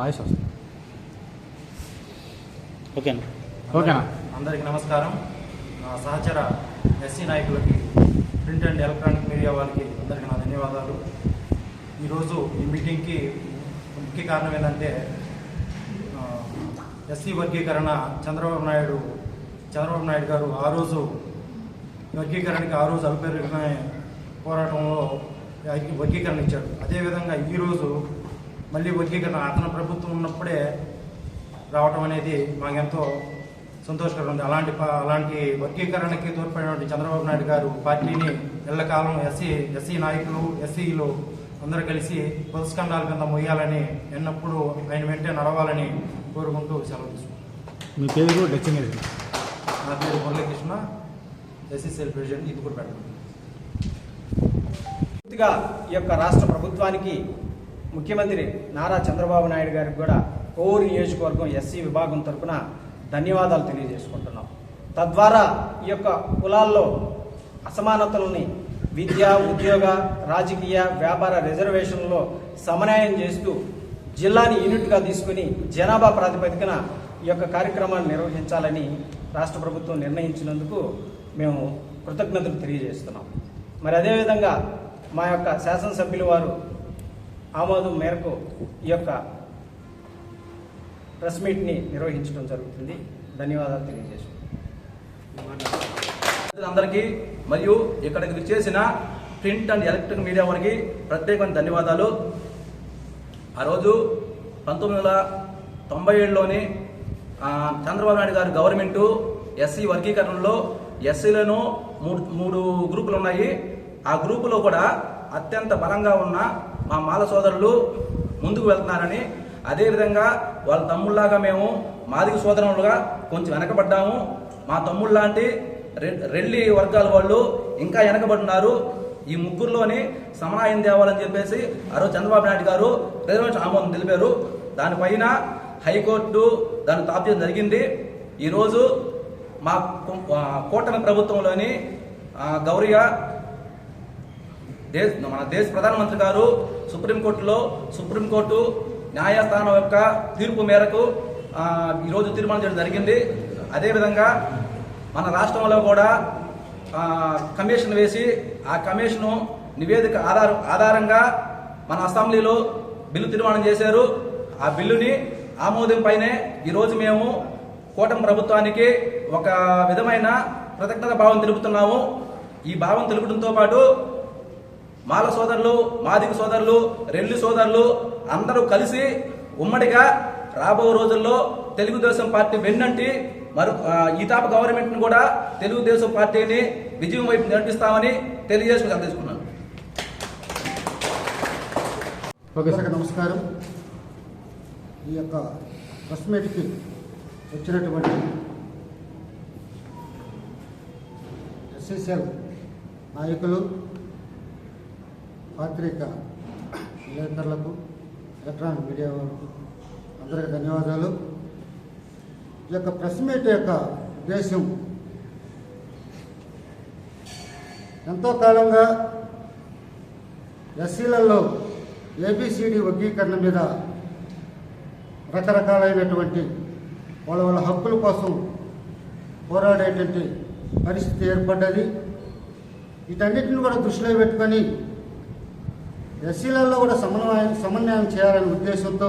Voice వస్తుంది ఓకేనా? ఓకేనా? అందరికీ నమస్కారం. నా సహచర ఎస్సీ నాయకులకి ప్రింట్ అండ్ ఎలక్ట్రానిక్ మీడియా వాళ్ళకి అందరికీ నా ధన్యవాదాలు. ఈరోజు ఈ మీటింగ్కి ముఖ్య కారణం ఏంటంటే ఎస్సీ వర్గీకరణ చంద్రబాబు నాయుడు చంద్రబాబు నాయుడు గారు ఆ రోజు వర్గీకరణకి ఆ రోజు అల్పేరుకున్న పోరాటంలో వర్గీకరణ ఇచ్చాడు అదేవిధంగా ఈరోజు మళ్ళీ వర్గీకరణ అతని ప్రభుత్వం ఉన్నప్పుడే రావటం అనేది మాకెంతో సంతోషకరం. ఉంది అలాంటి ప- అలాంటి వర్గీకరణకి తోడ్పడినటువంటి చంద్రబాబు నాయుడు గారు పార్టీని ఎల్లకాలం ఎస్సీ ఎస్సీ నాయకులు ఎస్సీలు అందరూ కలిసి పురస్కండాల కింద మొయ్యాలని ఎన్నప్పుడు ఆయన వెంటే నడవాలని కోరుకుంటూ సెలవు తీసుకుంటాం మీ పేరు డెస్టినేషన్ నా పేరు మురళీకృష్ణ ఎస్సీసీఎల్ ప్రెసిడెంట్ ఇది కూడా పెట్టండి పూర్తిగా ఈ యొక్క రాష్ట్ర ప్రభుత్వానికి ముఖ్యమంత్రి నారా చంద్రబాబు నాయుడు గారికి కూడా కోవూరు నియోజకవర్గం ఎస్సీ విభాగం తరఫున ధన్యవాదాలు తెలియజేసుకుంటున్నాం. తద్వారా ఈ యొక్క కులాల్లో అసమానతలని విద్య ఉద్యోగ రాజకీయ వ్యాపార రిజర్వేషన్లో సమన్వయం చేస్తూ జిల్లాని యూనిట్గా తీసుకుని జనాభా ప్రాతిపదికన ఈ యొక్క కార్యక్రమాన్ని నిర్వహించాలని రాష్ట్ర ప్రభుత్వం నిర్ణయించినందుకు మేము కృతజ్ఞతలు తెలియజేస్తున్నాం. మరి అదేవిధంగా మా యొక్క శాసనసభ్యులు వారు ఆమోదం మేరకు ఈ యొక్క ప్రెస్ మీట్ని నిర్వహించడం జరుగుతుంది. ధన్యవాదాలు తెలియజేస్తున్నాం అందరికీ మరియు ఇక్కడికి విచ్చేసిన ప్రింట్ అండ్ ఎలక్ట్రిక్ మీడియా వారికి ప్రత్యేకమైన ధన్యవాదాలు. ఆ రోజు పంతొమ్మిది వందల తొంభై ఏడులోని చంద్రబాబు నాయుడు గారి గవర్నమెంటు ఎస్సీ వర్గీకరణలో ఎస్సీలను మూడు మూడు గ్రూపులు ఉన్నాయి. ఆ గ్రూపులో కూడా అత్యంత బలంగా ఉన్న మా మాల సోదరులు ముందుకు వెళ్తున్నారని అదేవిధంగా వాళ్ళ తమ్ముళ్ళలాగా మేము మాదిగ సోదరులుగా కొంచెం వెనకబడ్డాము. మా తమ్ముళ్ళలాంటి రె- రెల్లి వర్గాల వాళ్ళు ఇంకా వెనకబడున్నారు. ఈ ముగ్గురులోని సమన్వయం తేవాలని చెప్పేసి ఆ చంద్రబాబు నాయుడు గారు రిజర్వేషన్ ఆమోదం తెలిపారు. దానిపైన హైకోర్టు దాన్ని తాపు జరిగింది. ఈరోజు మా కూటమి ప్రభుత్వంలోని ఆ, గౌరయ్య దేశ మన దేశ ప్రధానమంత్రి గారు సుప్రీంకోర్టులో సుప్రీంకోర్టు న్యాయస్థానం యొక్క తీర్పు మేరకు ఈరోజు తీర్మానం చేయడం జరిగింది. అదేవిధంగా మన రాష్ట్రంలో కూడా కమిషన్ వేసి ఆ కమిషను నివేదిక ఆధార ఆధారంగా మన అసెంబ్లీలో బిల్లు తీర్మానం చేశారు. ఆ బిల్లుని ఆమోదంపైనే ఈరోజు మేము కూటమి ప్రభుత్వానికి ఒక విధమైన కృతజ్ఞత భావం తెలుపుతున్నాము. ఈ భావం తెలుపడంతో పాటు మాల సోదరులు మాదిగ సోదరులు రెల్లి సోదరులు అందరూ కలిసి ఉమ్మడిగా రాబో రోజుల్లో తెలుగుదేశం పార్టీ వెన్నంటి మరి ఈతాప ఈ గవర్నమెంట్ను కూడా తెలుగుదేశం పార్టీని విజయం వైపు నడిపిస్తామని తెలియజేసుకుని తెలుసుకున్నాను ఓకే సార్ నమస్కారం. ఈ యొక్క ప్రెస్ మీట్కి వచ్చినటువంటి ఎస్ఎస్ఎల్ నాయకులు పాత్రిక విలేకరులకు ఎలక్ట్రానిక్ మీడియా వారికి అందరికీ ధన్యవాదాలు. ఈ యొక్క ప్రెస్ మీట్ యొక్క ఉద్దేశం ఎంతో కాలంగా ఎస్సీలలో ఏబిసిడి వర్గీకరణ మీద రకరకాలైనటువంటి వాళ్ళ వాళ్ళ హక్కుల కోసం పోరాడేటువంటి పరిస్థితి ఏర్పడ్డది. వీటన్నిటిని కూడా దృష్టిలో పెట్టుకొని ఎస్సీలలో కూడా సమన్వయం సమన్వయం చేయాలనే ఉద్దేశంతో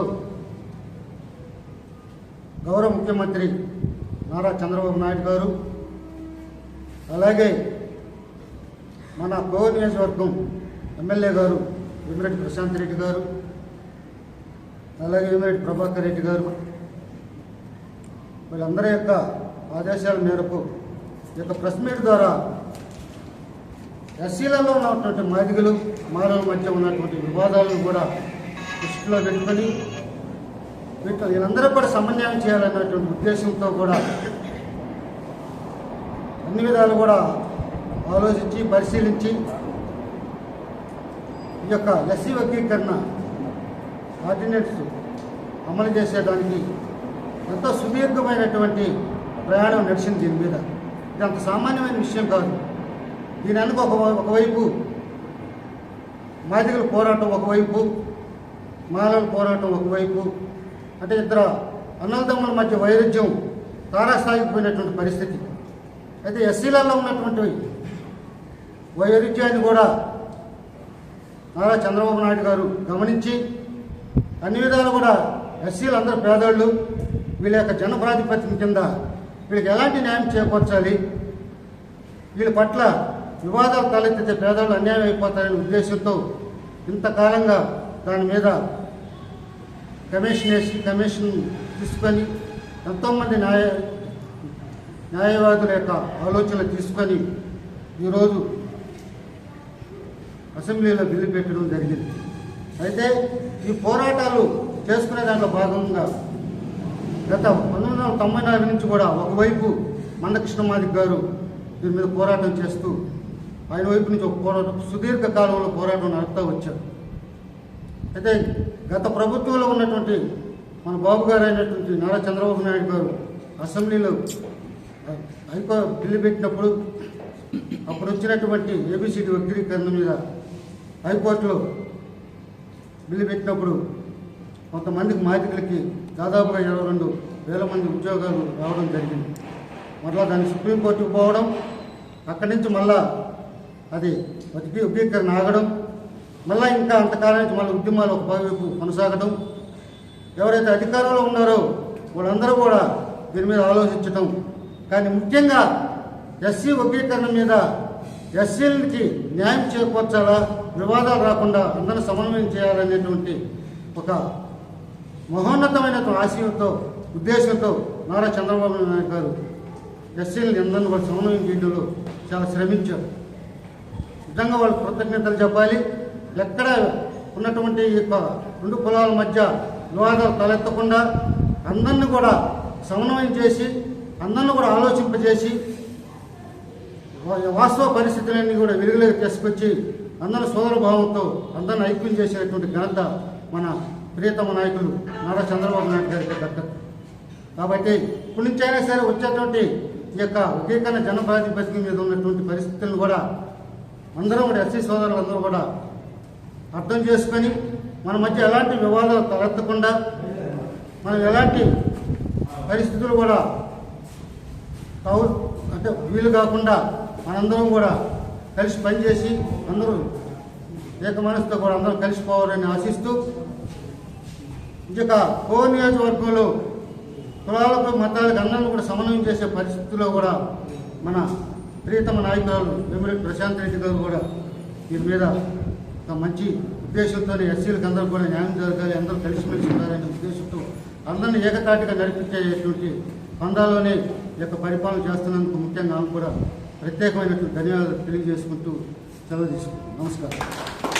గౌరవ ముఖ్యమంత్రి నారా చంద్రబాబు నాయుడు గారు అలాగే మన కోర్ నియోజకవర్గం ఎమ్మెల్యే గారు వేమిరెడ్డి ప్రశాంత్ రెడ్డి గారు అలాగే వేమిరెడ్డి ప్రభాకర్ రెడ్డి గారు. వీళ్ళందరి యొక్క ఆదేశాల మేరకు ఈ యొక్క ప్రెస్ మీట్ ద్వారా ఎస్సీలలో ఉన్నటువంటి మాదిగలు మానవుల మధ్య ఉన్నటువంటి వివాదాలను కూడా దృష్టిలో పెట్టుకొని వీటి వీళ్ళందరూ కూడా సమన్వయం చేయాలన్నటువంటి ఉద్దేశంతో కూడా అన్ని విధాలు కూడా ఆలోచించి పరిశీలించి ఈ యొక్క ఎస్సీ వర్గీకరణ ఆర్డినెన్స్ అమలు చేసేదానికి ఎంతో సుదీర్ఘమైనటువంటి ప్రయాణం నడిచింది దీని మీద. ఇది అంత సామాన్యమైన విషయం కాదు. దీని వెనుక ఒక ఒకవైపు మాదిగల పోరాటం ఒకవైపు మాలల పోరాటం ఒకవైపు అంటే ఇద్దరు అన్నదమ్ముల మధ్య వైరుధ్యం తారాస్థాయిపోయినటువంటి పరిస్థితి. అయితే ఎస్సీలలో ఉన్నటువంటి వైరుధ్యాన్ని కూడా నారా చంద్రబాబు నాయుడు గారు గమనించి అన్ని విధాలు కూడా ఎస్సీలు అందరూ పేదోళ్ళు వీళ్ళ యొక్క జనప్రాతిపత్యం కింద వీళ్ళకి ఎలాంటి న్యాయం చేకూర్చాలి వీళ్ళ పట్ల వివాదాలు తలెత్తితే పేదలు అన్యాయం అయిపోతారనే ఉద్దేశంతో ఇంతకాలంగా దాని మీద కమిషన్ వేసి కమిషన్ తీసుకొని ఎంతోమంది న్యాయ న్యాయవాదుల యొక్క ఆలోచనలు తీసుకొని ఈరోజు అసెంబ్లీలో బిల్లు పెట్టడం జరిగింది. అయితే ఈ పోరాటాలు చేసుకునే దాంట్లో భాగంగా గత పంతొమ్మిది వందల తొంభై నాలుగు నుంచి కూడా ఒకవైపు మందకృష్ణ మాదిక్ గారు దీని మీద పోరాటం చేస్తూ ఆయన వైపు నుంచి ఒక పోరాటం సుదీర్ఘ కాలంలో పోరాటం నడుపుతూ వచ్చారు అయితే గత ప్రభుత్వంలో ఉన్నటువంటి మన బాబు గారు అయినటువంటి నారా చంద్రబాబు నాయుడు గారు అసెంబ్లీలో హైకో బిల్లు పెట్టినప్పుడు అప్పుడు వచ్చినటువంటి ఏబిసిడి వక్రీకరణ మీద హైకోర్టులో బిల్లు పెట్టినప్పుడు కొంతమందికి మాదికలకి దాదాపుగా ఇరవై రెండు వేల మంది ఉద్యోగాలు రావడం జరిగింది. మరలా దాన్ని సుప్రీంకోర్టుకు పోవడం అక్కడి నుంచి మళ్ళా అది వక్రీ వక్రీకరణ ఆగడం మళ్ళీ ఇంకా అంతకాలానికి మళ్ళీ ఉద్యమాలు ఒక వైపు కొనసాగడం. ఎవరైతే అధికారంలో ఉన్నారో వాళ్ళందరూ కూడా దీని మీద ఆలోచించటం. కానీ ముఖ్యంగా ఎస్సీ వర్గీకరణ మీద ఎస్సీలకి న్యాయం చేకూర్చాలా వివాదాలు రాకుండా అందరూ సమన్వయం చేయాలనేటువంటి ఒక మహోన్నతమైన ఆశయంతో ఉద్దేశంతో నారా చంద్రబాబు నాయుడు గారు ఎస్సీలను అందరిని సమన్వయం చేయడంలో చాలా శ్రమించారు. నిజంగా వాళ్ళు కృతజ్ఞతలు చెప్పాలి. ఎక్కడ ఉన్నటువంటి ఈ యొక్క రెండు కులాల మధ్య వివాదాలు తలెత్తకుండా అందరిని కూడా సమన్వయం చేసి అందరిని కూడా ఆలోచింపజేసి వాస్తవ పరిస్థితులన్నీ కూడా వెలుగులోకి తీసుకొచ్చి అందరి సోదర భావంతో అందరిని ఐక్యం చేసేటువంటి ఘనత మన ప్రియతమ నాయకులు నారా చంద్రబాబు నాయుడు గారికి దక్కదు. కాబట్టి ఇప్పటి నుంచి అయినా సరే వచ్చేటువంటి ఈ యొక్క వకీకరణ జన ప్రాతిపదిక మీద ఉన్నటువంటి పరిస్థితులను కూడా అందరం కూడా ఎస్సీ సోదరులందరూ కూడా అర్థం చేసుకొని మన మధ్య ఎలాంటి వివాదాలు తలెత్తకుండా మనం ఎలాంటి పరిస్థితులు కూడా అంటే వీలు కాకుండా మనందరం కూడా కలిసి పనిచేసి అందరూ ఏక మనసుతో కూడా అందరం కలిసిపోవాలని ఆశిస్తూ ఇక కో నియోజకవర్గంలో కులాలకు మతాలకు అందరిని కూడా సమన్వయం చేసే పరిస్థితిలో కూడా మన ప్రియతమ నాయకురాలు వేమిరెడ్డి ప్రశాంత్ రెడ్డి గారు కూడా దీని మీద ఒక మంచి ఉద్దేశంతో ఎస్సీలకు అందరూ కూడా న్యాయం జరగాలి అందరూ కలిసిమెలిసి ఉండాలనే ఉద్దేశంతో అందరిని ఏకతాటిగా నడిపించేటువంటి పందాలోనే యొక్క పరిపాలన చేస్తున్నందుకు ముఖ్యంగా ఆమె కూడా ప్రత్యేకమైనటువంటి ధన్యవాదాలు తెలియజేసుకుంటూ సెలవు తీసుకుంటాం నమస్కారం.